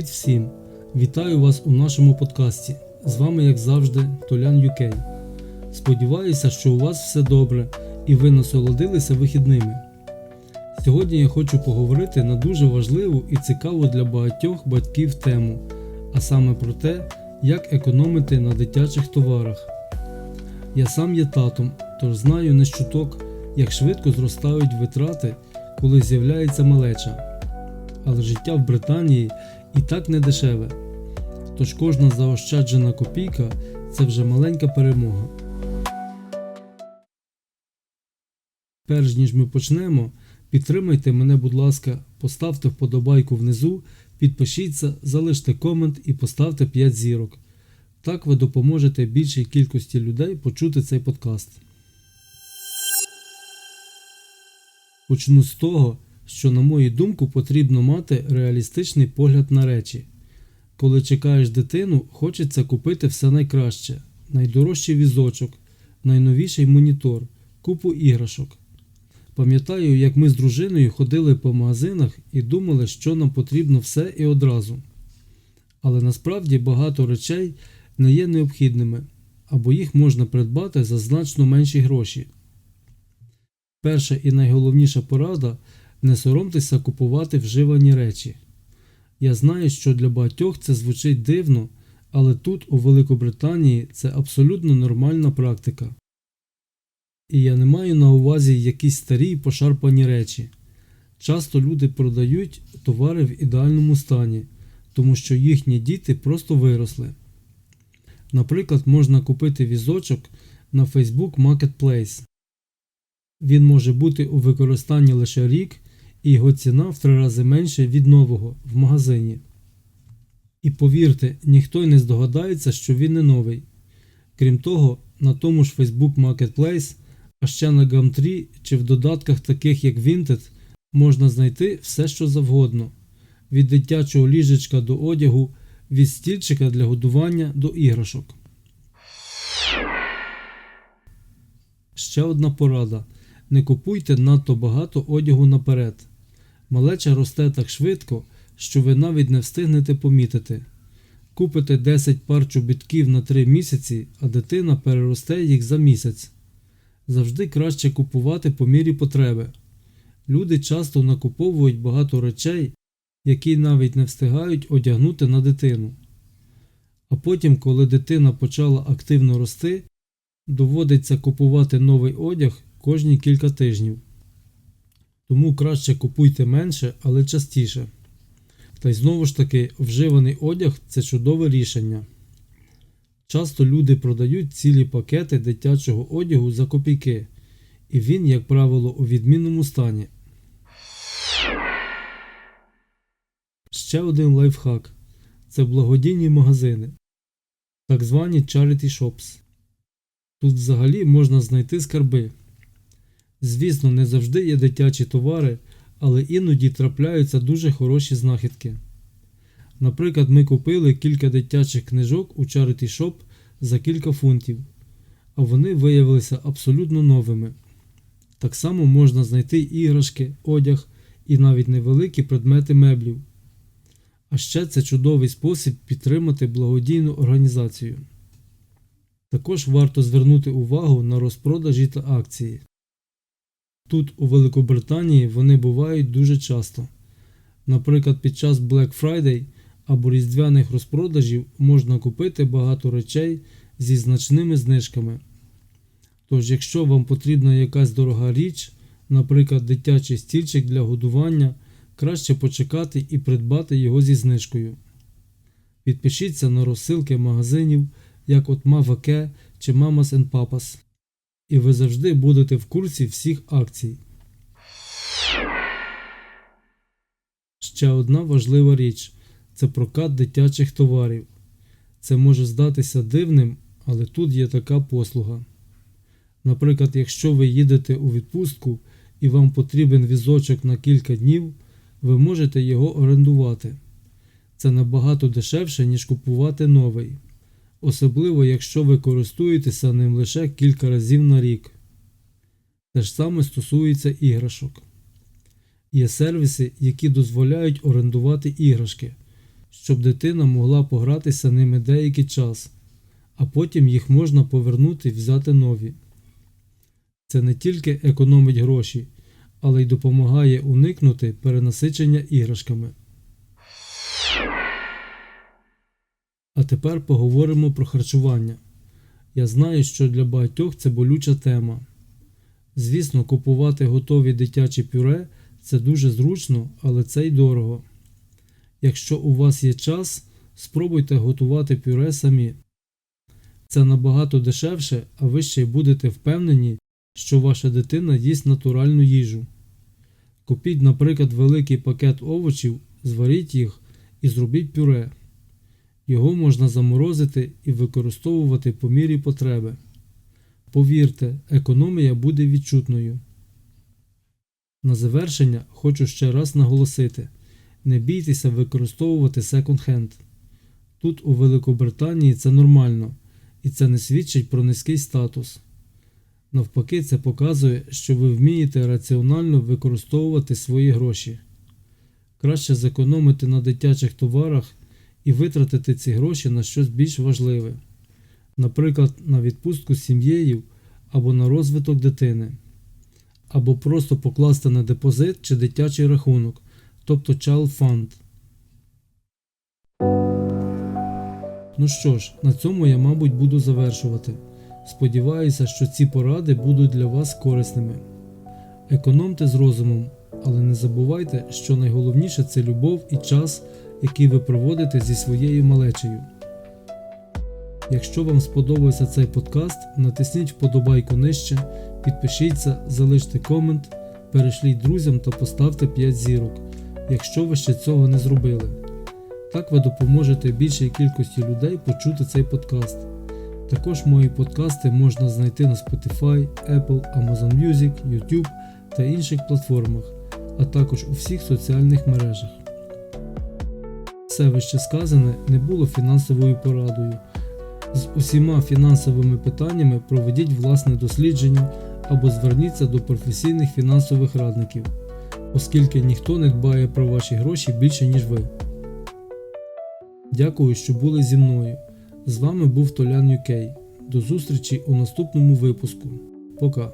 Привіт всім! Вітаю вас у нашому подкасті. З вами, як завжди, Толян UK. Сподіваюся, що у вас все добре і ви насолодилися вихідними. Сьогодні я хочу поговорити на дуже важливу і цікаву для багатьох батьків тему, а саме про те, як економити на дитячих товарах. Я сам є татом, тож знаю не щуток, як швидко зростають витрати, коли з'являється малеча але життя в Британії і так не дешеве. Тож кожна заощаджена копійка це вже маленька перемога. Перш ніж ми почнемо, підтримайте мене, будь ласка, поставте вподобайку внизу, підпишіться, залиште комент і поставте 5 зірок. Так ви допоможете більшій кількості людей почути цей подкаст. Почну з того, що, на мою думку, потрібно мати реалістичний погляд на речі. Коли чекаєш дитину, хочеться купити все найкраще, найдорожчий візочок, найновіший монітор, купу іграшок. Пам'ятаю, як ми з дружиною ходили по магазинах і думали, що нам потрібно все і одразу. Але насправді багато речей не є необхідними, або їх можна придбати за значно менші гроші. Перша і найголовніша порада не соромтеся купувати вживані речі. Я знаю, що для багатьох це звучить дивно, але тут, у Великобританії, це абсолютно нормальна практика. І я не маю на увазі якісь старі пошарпані речі. Часто люди продають товари в ідеальному стані, тому що їхні діти просто виросли. Наприклад, можна купити візочок на Facebook Marketplace. Він може бути у використанні лише рік і його ціна в три рази менше від нового в магазині. І повірте, ніхто й не здогадається, що він не новий. Крім того, на тому ж Facebook Marketplace, а ще на Gumtree чи в додатках таких як Vinted можна знайти все, що завгодно: від дитячого ліжечка до одягу, від стільчика для годування до іграшок. Ще одна порада. Не купуйте надто багато одягу наперед. Малеча росте так швидко, що ви навіть не встигнете помітити. Купите 10 пар чобітків на 3 місяці, а дитина переросте їх за місяць. Завжди краще купувати по мірі потреби. Люди часто накуповують багато речей, які навіть не встигають одягнути на дитину. А потім, коли дитина почала активно рости, доводиться купувати новий одяг кожні кілька тижнів. Тому краще купуйте менше, але частіше. Та й знову ж таки, вживаний одяг це чудове рішення. Часто люди продають цілі пакети дитячого одягу за копійки, і він, як правило, у відмінному стані. Ще один лайфхак це благодійні магазини, так звані charity shops. Тут взагалі можна знайти скарби. Звісно, не завжди є дитячі товари, але іноді трапляються дуже хороші знахідки. Наприклад, ми купили кілька дитячих книжок у Charity Shop за кілька фунтів, а вони виявилися абсолютно новими. Так само можна знайти іграшки, одяг і навіть невеликі предмети меблів. А ще це чудовий спосіб підтримати благодійну організацію. Також варто звернути увагу на розпродажі та акції. Тут, у Великобританії, вони бувають дуже часто. Наприклад, під час Black Friday або різдвяних розпродажів можна купити багато речей зі значними знижками. Тож, якщо вам потрібна якась дорога річ, наприклад, дитячий стільчик для годування, краще почекати і придбати його зі знижкою. Підпишіться на розсилки магазинів, як от Mavaке чи Mamas Papas і ви завжди будете в курсі всіх акцій. Ще одна важлива річ це прокат дитячих товарів. Це може здатися дивним, але тут є така послуга. Наприклад, якщо ви їдете у відпустку і вам потрібен візочок на кілька днів, ви можете його орендувати. Це набагато дешевше, ніж купувати новий особливо якщо ви користуєтеся ним лише кілька разів на рік. Те ж саме стосується іграшок. Є сервіси, які дозволяють орендувати іграшки. щоб дитина могла погратися ними деякий час, а потім їх можна повернути і взяти нові. Це не тільки економить гроші, але й допомагає уникнути перенасичення іграшками. А тепер поговоримо про харчування. Я знаю, що для багатьох це болюча тема. Звісно, купувати готові дитячі пюре це дуже зручно, але це й дорого. Якщо у вас є час, спробуйте готувати пюре самі. Це набагато дешевше, а ви ще й будете впевнені, що ваша дитина їсть натуральну їжу. Купіть, наприклад, великий пакет овочів, зваріть їх і зробіть пюре. Його можна заморозити і використовувати по мірі потреби. Повірте, економія буде відчутною. На завершення хочу ще раз наголосити: не бійтеся використовувати секонд-хенд. Тут у Великобританії це нормально, і це не свідчить про низький статус. Навпаки, це показує, що ви вмієте раціонально використовувати свої гроші. Краще зекономити на дитячих товарах і витратити ці гроші на щось більш важливе, наприклад, на відпустку з сім'єю або на розвиток дитини, або просто покласти на депозит чи дитячий рахунок, тобто Child Fund. Ну що ж, на цьому я, мабуть, буду завершувати. Сподіваюся, що ці поради будуть для вас корисними. Економте з розумом, але не забувайте, що найголовніше це любов і час, який ви проводите зі своєю малечею. Якщо вам сподобався цей подкаст, натисніть вподобайку нижче, підпишіться, залиште комент, перешліть друзям та поставте 5 зірок, якщо ви ще цього не зробили. Так ви допоможете більшій кількості людей почути цей подкаст. Також мої подкасти можна знайти на Spotify, Apple, Amazon Music, YouTube та інших платформах, а також у всіх соціальних мережах. Все вище сказане не було фінансовою порадою. З усіма фінансовими питаннями проведіть власне дослідження або зверніться до професійних фінансових радників, оскільки ніхто не дбає про ваші гроші більше, ніж ви. Дякую, що були зі мною. З вами був Толян Юкей. До зустрічі у наступному випуску. Пока.